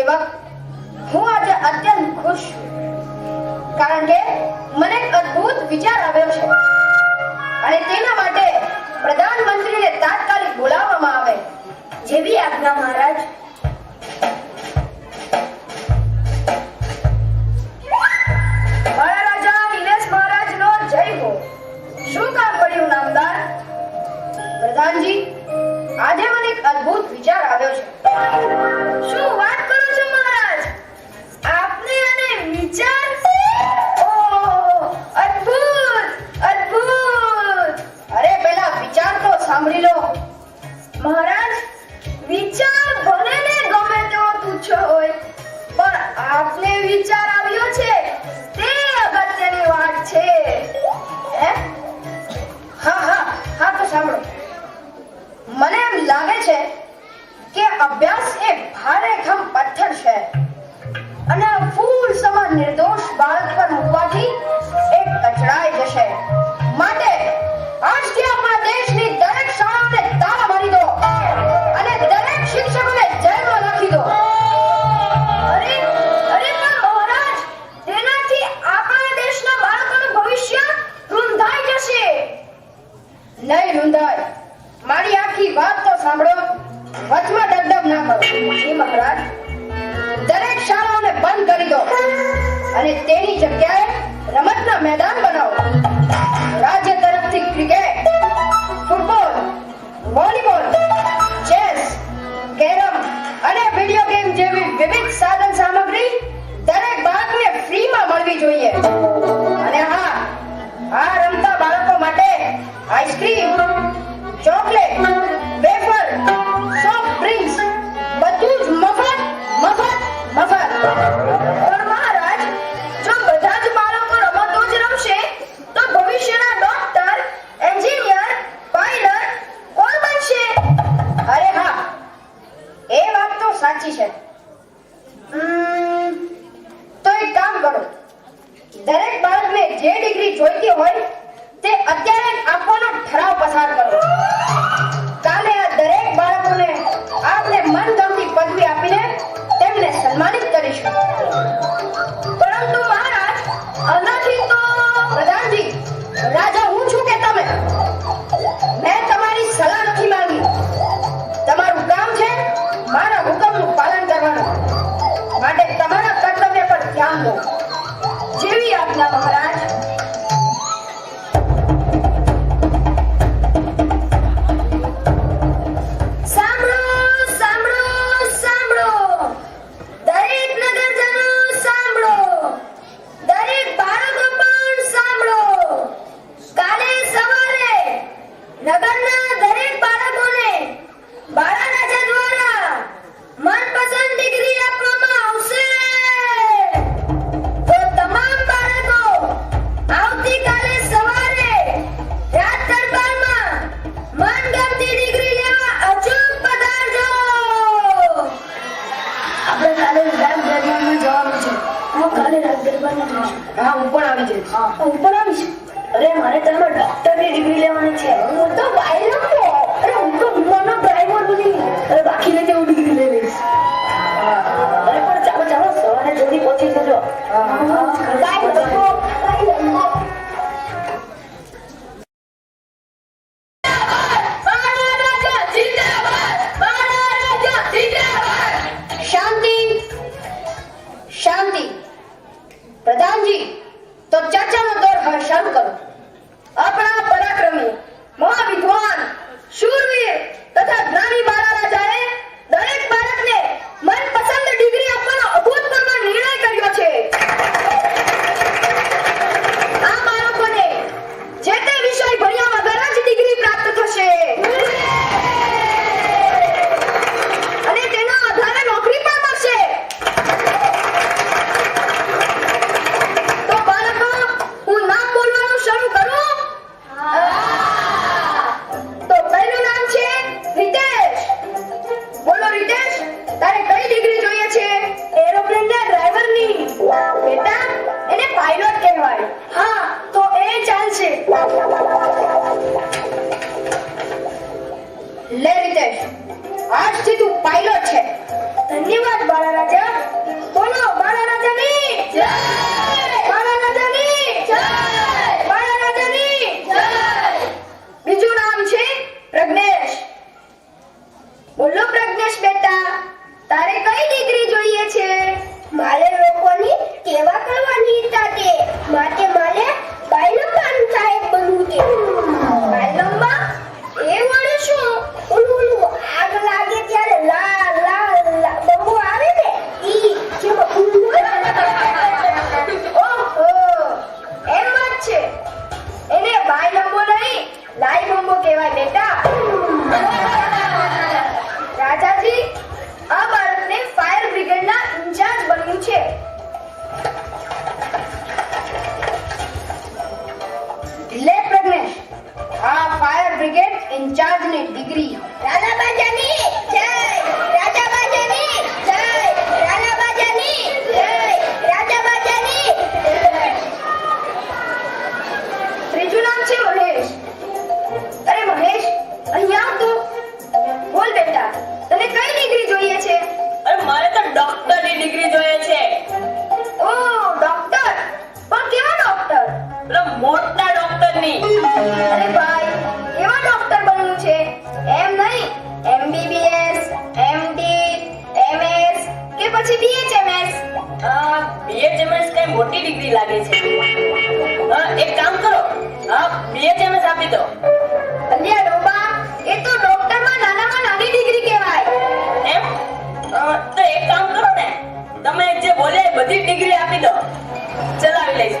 સેવક હું આજે અત્યંત ખુશ કારણ કે મને એક અદ્ભુત વિચાર આવ્યો છે. અને તેના માટે પ્રધાનમંત્રીને તાત્કાલિક બોલાવવામાં આવે. જેવી આજ્ઞા મહારાજ. ice cream, chocolate. હા હું પણ આવી જઈશ. હું પણ આવીશ. અરે મારે તમે ડોક્ટરની ડિગ્રી લેવાની છે. હું તો અરે હું તો વિમાનનો ડ્રાઈવર બની. અરે બાકી હું ડિગ્રી લઈ લઈશ. અરે પણ ચાલો ચાલો સવારે જલ્દી પહોંચી જજો. હા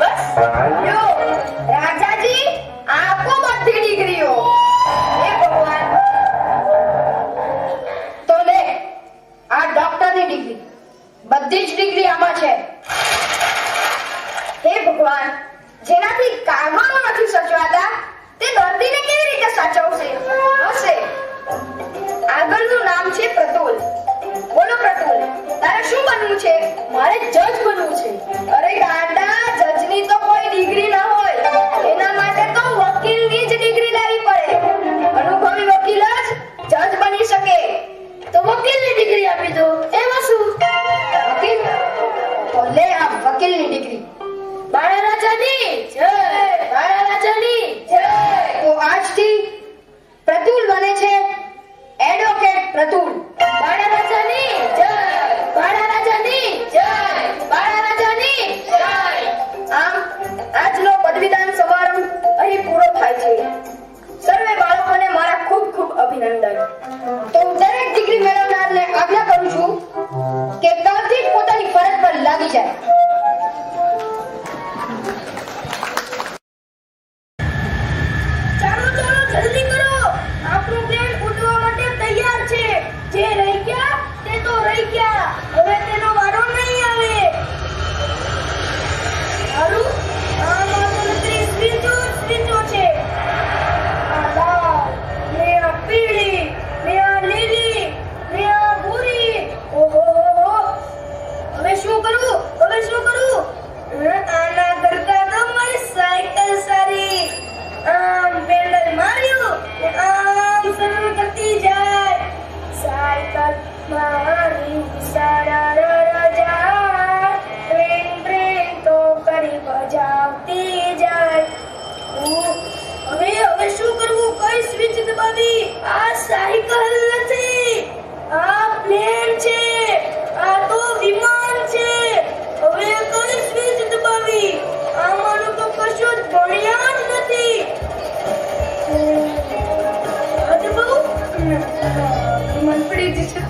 요! দিয়েছে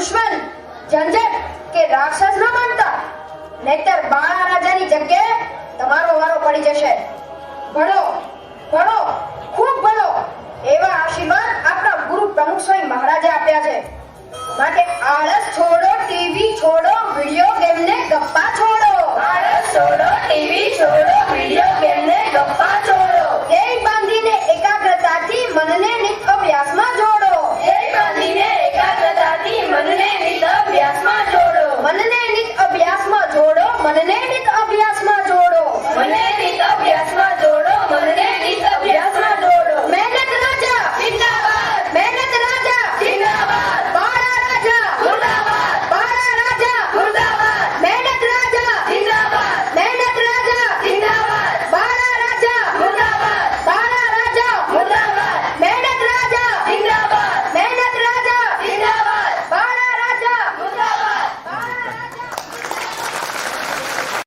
દુશ્મન ઝંઝટ કે રાક્ષસ ન માનતા? નહીતર બાળા રાજાની જગ્યાએ તમારો વારો પડી જશે. ભણો ભણો ખૂબ ભણો એવા આશીર્વાદ આપણા ગુરુ પ્રમુખ સ્વામી મહારાજે આપ્યા છે. માટે આળસ છોડો ટીવી છોડો વિડિયો ગેમ ને ગપ્પા છોડો. આળસ છોડો ટીવી છોડો વિડિયો ગેમ ને ગપ્પા છોડો. ધ્યેય બાંધીને એકાગ્રતાથી મનને નિત્ય અભ્યાસમાં